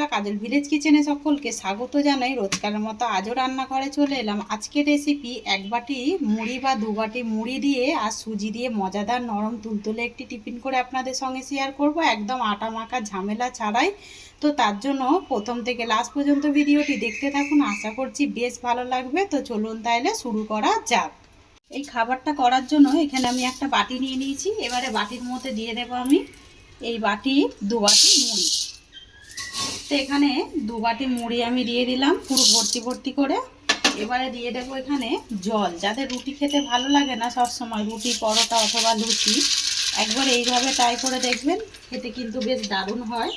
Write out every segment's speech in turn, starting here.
বন্ধুরা, কাজল ভিলেজ কিচেনে সকলকে স্বাগত জানাই। রোজকারের মতো আজও রান্নাঘরে চলে এলাম। আজকের রেসিপি এক বাটি মুড়ি বা দু বাটি মুড়ি দিয়ে আর সুজি দিয়ে মজাদার নরম তুলতুলে একটি টিফিন করে আপনাদের সঙ্গে শেয়ার করব। একদম আটা মাখা ঝামেলা ছাড়াই। তো তার জন্য প্রথম থেকে লাস্ট পর্যন্ত ভিডিওটি দেখতে থাকুন। আশা করছি বেশ ভালো লাগবে। তো চলুন তাহলে শুরু করা যাক। এই খাবারটা করার জন্য এখানে আমি একটা বাটি নিয়ে নিয়েছি। এবারে বাটির মধ্যে দিয়ে দেবো আমি এই বাটি, দু বাটি মুড়ি। তো এখানে দু বাটি মুড়ি আমি দিয়ে দিলাম, পুরো ভর্তি ভর্তি করে। এবারে দিয়ে দেবো এখানে জল। যাদের রুটি খেতে ভালো লাগে না সব সময় রুটি, পরোটা অথবা লুচি। একবার এইভাবে ট্রাই করে দেখবেন, খেতে কিন্তু বেশ দারুণ হয়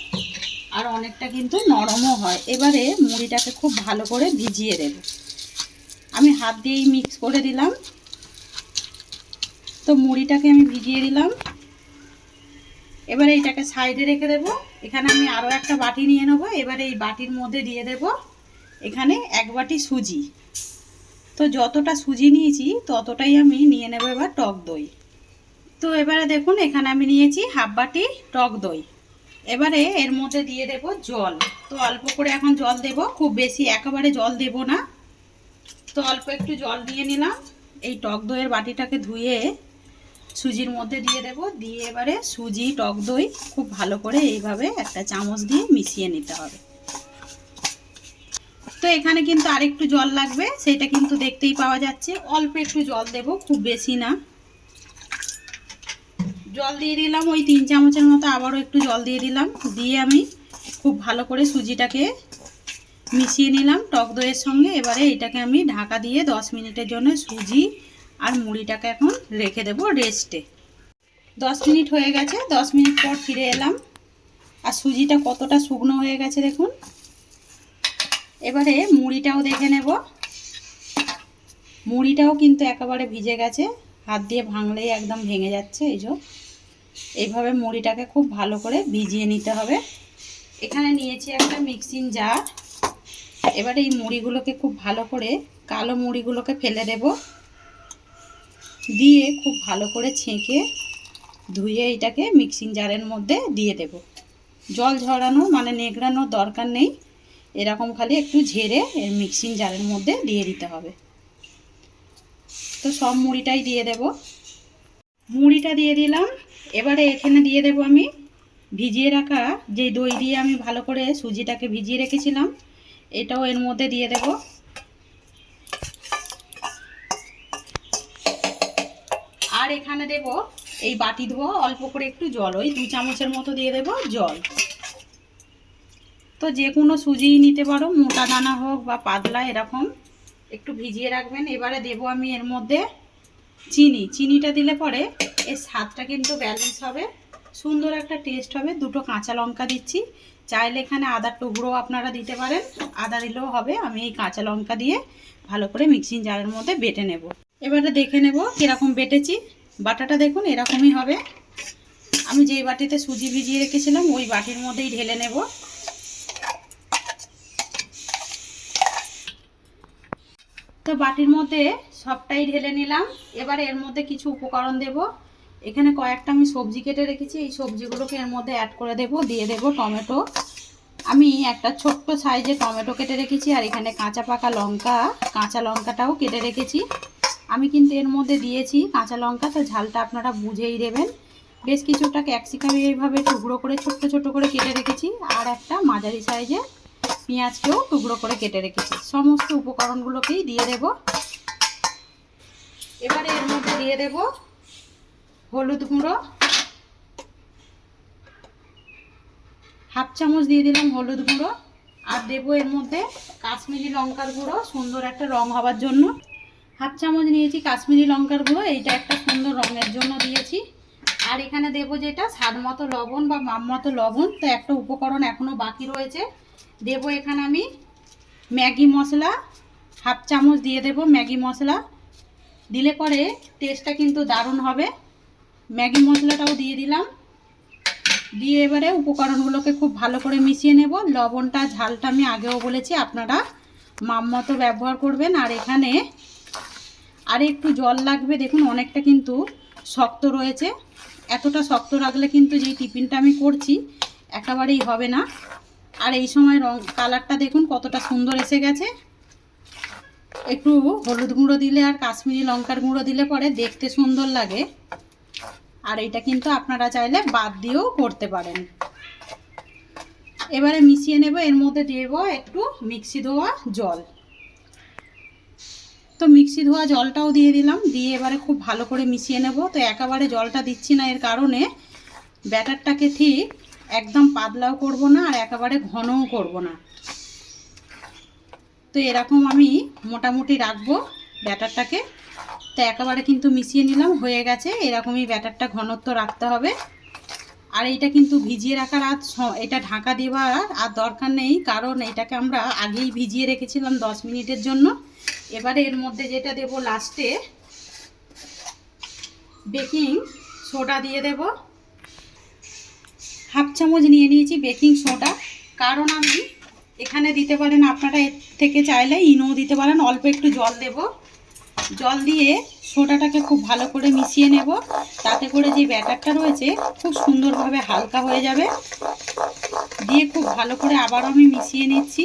আর অনেকটা কিন্তু নরমও হয়। এবারে মুড়িটাকে খুব ভালো করে ভিজিয়ে দেব। আমি হাত দিয়েই মিক্স করে দিলাম। তো মুড়িটাকে আমি ভিজিয়ে দিলাম। এবারে এইটাকে সাইডে রেখে দেব। এখানে আমি আরও একটা বাটি নিয়ে নেব। এবারে এই বাটির মধ্যে দিয়ে দেব এখানে এক বাটি সুজি। তো যতটা সুজি নিয়েছি, ততটাই আমি নিয়ে নেব এবার টক দই। তো এবারে দেখুন, এখানে আমি নিয়েছি হাফ বাটি টক দই। এবারে এর মধ্যে দিয়ে দেব জল। তো অল্প করে এখন জল দেব। খুব বেশি একেবারে জল দেব না। তো অল্প একটু জল দিয়ে নিলাম। এই টক দইয়ের বাটিটাকে ধুয়ে সুজির মধ্যে দিয়ে দেব। দিয়ে এবারে সুজি, টক দই খুব ভালো করে এইভাবে একটা চামচ দিয়ে মিশিয়ে নিতে হবে। তো এখানে কিন্তু আরেকটু জল লাগবে সেটা কিন্তু দেখতেই পাওয়া যাচ্ছে। অল্প একটু জল দেব, খুব বেশি না। জল দিয়ে দিলাম, ওই তিন চামচের মতো আবারও একটু জল দিয়ে দিলাম। দিয়ে আমি খুব ভালো করে সুজিটাকে মিশিয়ে নিলাম টক দইয়ের সঙ্গে। এবারে এটাকে আমি ঢাকা দিয়ে দশ মিনিটের জন্য সুজি আর মুড়িটাকে এখন রেখে দেব রেস্টে দশ মিনিট হয়ে গেছে, দশ মিনিট পর ফিরে এলাম। আর সুজিটা কতটা শুকনো হয়ে গেছে দেখুন। এবারে মুড়িটাও দেখে নেব। মুড়িটাও কিন্তু একেবারে ভিজে গেছে, হাত দিয়ে ভাঙলেই একদম ভেঙে যাচ্ছে এই যে। এইভাবে মুড়িটাকে খুব ভালো করে ভিজিয়ে নিতে হবে। এখানে নিয়েছি একটা মিক্সিং জার এবারে এই মুড়িগুলোকে খুব ভালো করে কালো মুড়িগুলোকে ফেলে দেবো। দিয়ে খুব ভালো করে ছেঁকে ধুয়ে এটাকে মিক্সিং জারের মধ্যে দিয়ে দেব। জল ঝরানোর মানে নেগড়ানোর দরকার নেই। এরকম খালি একটু ঝেড়ে এর মিক্সিং জারের মধ্যে দিয়ে দিতে হবে। তো সব মুড়িটাই দিয়ে দেব। মুড়িটা দিয়ে দিলাম। এবারে এখানে দিয়ে দেব আমি ভিজিয়ে রাখা যে দই দিয়ে আমি ভালো করে সুজিটাকে ভিজিয়ে রেখেছিলাম, এটাও এর মধ্যে দিয়ে দেবো। আর এখানে দেব এই বাটি ধোয়া, অল্প করে একটু জল, ওই দু চামচের মতো দিয়ে দেব জল। তো যে কোনো সুজি নিতে পারো, মোটা দানা হোক বা পাতলা এরকম, একটু ভিজিয়ে রাখবেন। এবারে দেব আমি এর মধ্যে চিনি। চিনিটা দিলে পরে এর স্বাদটা কিন্তু ব্যালেন্স হবে। সুন্দর একটা টেস্ট হবে। দুটো কাঁচা লঙ্কা দিচ্ছি। চাইলে এখানে আদার টুকরো আপনারা দিতে পারেন। আদা দিলেও হবে। আমি এই কাঁচা লঙ্কা দিয়ে ভালো করে মিক্সিং জারের মধ্যে বেটে নেব। এবারে দেখে নেব কীরকম বেটেছি। বাটাটা দেখুন, এরকমই হবে। আমি যেই বাটিতে সুজি ভিজিয়ে রেখেছিলাম, ওই বাটির মধ্যেই ঢেলে নেব। তো বাটির মধ্যে সবটাই ঢেলে নিলাম। এবার এর মধ্যে কিছু উপকরণ দেব। এখানে কয়েকটা আমি সবজি কেটে রেখেছি। এই সবজিগুলোকে এর মধ্যে অ্যাড করে দেব, দিয়ে দেব টমেটো। আমি একটা ছোট্ট সাইজে টমেটো কেটে রেখেছি, আর এখানে কাঁচা পাকা লঙ্কা, কাঁচা লঙ্কাটাও কেটে রেখেছি। আমি কিন্তু এর মধ্যে দিয়েছি কাঁচা লঙ্কা, তো ঝালটা আপনারা বুঝেই দেবেন। বেশ কিছুটা ক্যাপসিকাম এইভাবে টুকরো করে, ছোট্ট ছোট করে কেটে রেখেছি। আর একটা মাঝারি সাইজে পেঁয়াজকেও টুকরো করে কেটে রেখেছি। সমস্ত উপকরণগুলোকেই দিয়ে দেব। এবারে এর মধ্যে দিয়ে দেব হলুদ গুঁড়ো। হাফ চামচ দিয়ে দিলাম হলুদ গুঁড়ো। আর দেবো এর মধ্যে কাশ্মীরি লঙ্কার গুঁড়ো, সুন্দর একটা রং হবার জন্য। হাফ চামচ নিয়েছি কাশ্মীরি লঙ্কার গুঁড়ো, এইটা একটা সুন্দর রঙের জন্য দিয়েছি। আর এখানে দেবো যেটা স্বাদ মতো লবণ বা মাম মতো লবণ, তো একটা উপকরণ এখনও বাকি রয়েছে। দেবো এখানে আমি ম্যাগি মশলা, হাফ চামচ দিয়ে দেব ম্যাগি মশলা। দিলে পরে টেস্টটা কিন্তু দারুণ হবে। ম্যাগি মশলাটাও দিয়ে দিলাম। দিয়ে এবারে উপকরণগুলোকে খুব ভালো করে মিশিয়ে নেব। লবণটা, ঝালটা আমি আগেও বলেছি, আপনারা মাম মতো ব্যবহার করবেন। আর এখানে আর একটু জল লাগবে, দেখুন অনেকটা কিন্তু শক্ত রয়েছে। এতটা শক্ত রাখলে কিন্তু যেই টিফিনটা আমি করছি, একেবারেই হবে না। আর এই সময় রং, কালারটা দেখুন কতটা সুন্দর এসে গেছে। একটু হলুদ গুঁড়ো দিলে আর কাশ্মীরি লঙ্কার গুঁড়ো দিলে পরে দেখতে সুন্দর লাগে। আর এটা কিন্তু আপনারা চাইলে বাদ দিয়েও করতে পারেন। এবারে মিশিয়ে নেব, এর মধ্যে দেব একটু মিক্সি ধোয়া জল। তো মিক্সি ধোয়া জলটাও দিয়ে দিলাম, দিয়ে এবারে খুব ভালো করে মিশিয়ে নেব। তো একেবারে জলটা দিচ্ছি না এর কারণে, ব্যাটারটাকে ঠিক একদম পাতলাও করব না আর একেবারে ঘনও করব না। তো এরকম আমি মোটামুটি রাখব ব্যাটারটাকে। তো একেবারে কিন্তু মিশিয়ে নিলাম, হয়ে গেছে। এরকমই ব্যাটারটা ঘনত্ব রাখতে হবে। আর এইটা কিন্তু ভিজিয়ে রাখার আর এটা ঢাকা দেওয়ার আর দরকার নেই, কারণ এটাকে আমরা আগেই ভিজিয়ে রেখেছিলাম দশ মিনিটের জন্য। এবারে এর মধ্যে যেটা দেব লাস্টে, বেকিং সোডা দিয়ে দেব। হাফ চামচ নিয়ে নিয়েছি বেকিং সোডা, কারণ আমি এখানে দিতে পারেন, আপনারা এর থেকে চাইলে ইনো দিতে পারেন, অল্প একটু জল দেব। জল দিয়ে সোডাটাকে খুব ভালো করে মিশিয়ে নেব। তাতে করে যে ব্যাটারটা রয়েছে, খুব সুন্দরভাবে হালকা হয়ে যাবে। দিয়ে খুব ভালো করে আবার আমি মিশিয়ে নিচ্ছি।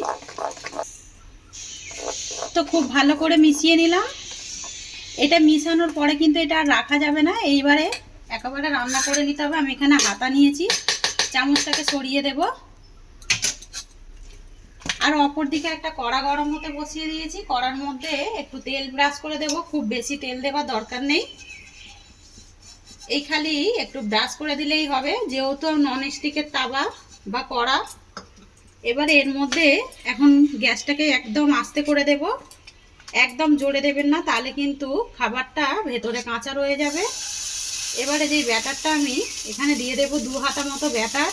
তো খুব ভালো করে মিশিয়ে নিলাম। এটা মিশানোর পরে কিন্তু এটা আর রাখা যাবে না। এইবারে একেবারে রান্না করে নিতে হবে। আমি এখানে হাতা নিয়েছি। চামচটাকে সরিয়ে দেব। আর অপর দিকে একটা কড়া গরম হতে বসিয়ে দিয়েছি। কড়ার মধ্যে একটু তেল ব্রাশ করে দেব, খুব বেশি তেল দেওয়ার দরকার নেই। এই খালি একটু ব্রাশ করে দিলেই হবে, যেহেতু নন স্টিকের তাওয়া বা কড়া। এবারে এর মধ্যে এখন গ্যাসটাকে একদম আস্তে করে দেব। একদম জোরে দেবেন না, তাহলে কিন্তু খাবারটা ভেতরে কাঁচা রয়ে যাবে। এবারে যে ব্যাটারটা আমি এখানে দিয়ে দেব, দু হাতা মতো ব্যাটার।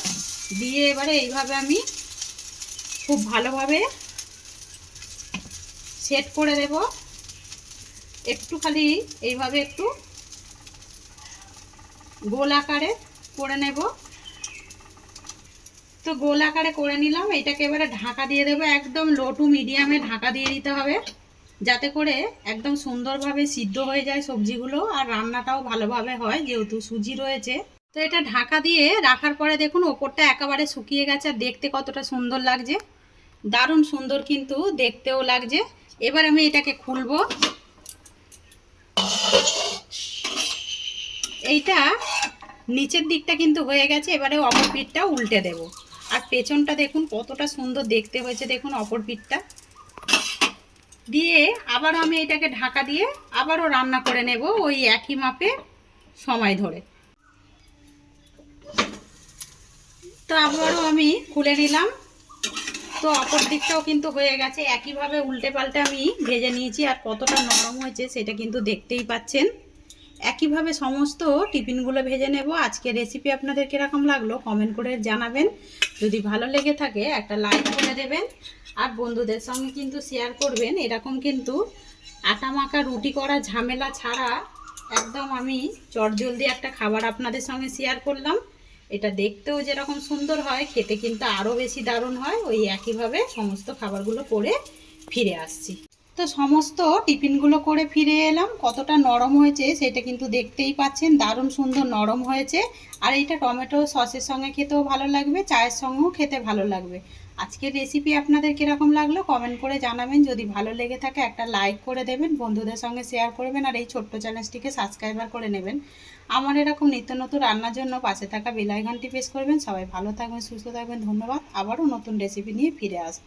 দিয়ে এবারে এইভাবে আমি খুব ভালোভাবে সেট করে দেব। একটু খালি এইভাবে একটু গোল আকারে করে নেব। তো গোল আকারে করে নিলাম, এটাকে এবারে ঢাকা দিয়ে দেবো। একদম লো টু মিডিয়ামে ঢাকা দিয়ে দিতে হবে, যাতে করে একদম সুন্দরভাবে সিদ্ধ হয়ে যায় সবজিগুলো আর রান্নাটাও ভালোভাবে হয়, যেহেতু সুজি রয়েছে। তো এটা ঢাকা দিয়ে রাখার পরে দেখুন, ওপরটা একেবারে শুকিয়ে গেছে, আর দেখতে কতটা সুন্দর লাগছে। দারুণ সুন্দর কিন্তু দেখতেও লাগছে। এবার আমি এটাকে খুলবো। এইটা নিচের দিকটা কিন্তু হয়ে গেছে, এবারে অপর পিঠটা উল্টে দেব। আর পেছনটা দেখুন কতটা সুন্দর দেখতে হয়েছে, দেখুন অপর পিঠটা। দিয়ে আবারও আমি এটাকে ঢাকা দিয়ে আবারও রান্না করে নেব ওই একই মাপে সময় ধরে। তো আবারও আমি খুলে নিলাম। তো অপর দিকটাও কিন্তু হয়ে গেছে। একইভাবে উল্টে পাল্টে আমি ভেজে নিয়েছি আর কতটা নরম হয়েছে সেটা কিন্তু দেখতেই পাচ্ছেন। একইভাবে সমস্ত টিফিনগুলো ভেজে নেব। আজকে রেসিপি আপনাদের কীরকম লাগল কমেন্ট করে জানাবেন। যদি ভালো লেগে থাকে একটা লাইক করে দেবেন। আর বন্ধুদের সঙ্গে কিন্তু শেয়ার করবেন। এরকম কিন্তু আটা মাখা রুটি করা ঝামেলা ছাড়া একদম আমি চটজলদি একটা খাবার আপনাদের সঙ্গে শেয়ার করলাম। এটা দেখতেও যেরকম সুন্দর হয়, খেতে কিন্তু আরও বেশি দারুণ হয়। ওই একইভাবে সমস্ত খাবারগুলো করে ফিরে আসছি। তো সমস্ত টিফিনগুলো করে ফিরে এলাম। কতটা নরম হয়েছে সেটা কিন্তু দেখতেই পাচ্ছেন। দারুণ সুন্দর নরম হয়েছে। আর এইটা টমেটো সসের সঙ্গে খেতেও ভালো লাগবে, চায়ের সঙ্গেও খেতে ভালো লাগবে। আজকের রেসিপি আপনাদের কীরকম লাগল কমেন্ট করে জানাবেন। যদি ভালো লেগে থাকে একটা লাইক করে দেবেন, বন্ধুদের সঙ্গে শেয়ার করবেন আর এই ছোট্ট চ্যানেলটিকে সাবস্ক্রাইবার করে নেবেন। আমার এরকম নিত্য নতুন রান্নার জন্য পাশে থাকা বেলাইঘন্টি প্রেস করবেন। সবাই ভালো থাকবেন, সুস্থ থাকবেন, ধন্যবাদ। আবারও নতুন রেসিপি নিয়ে ফিরে আসব।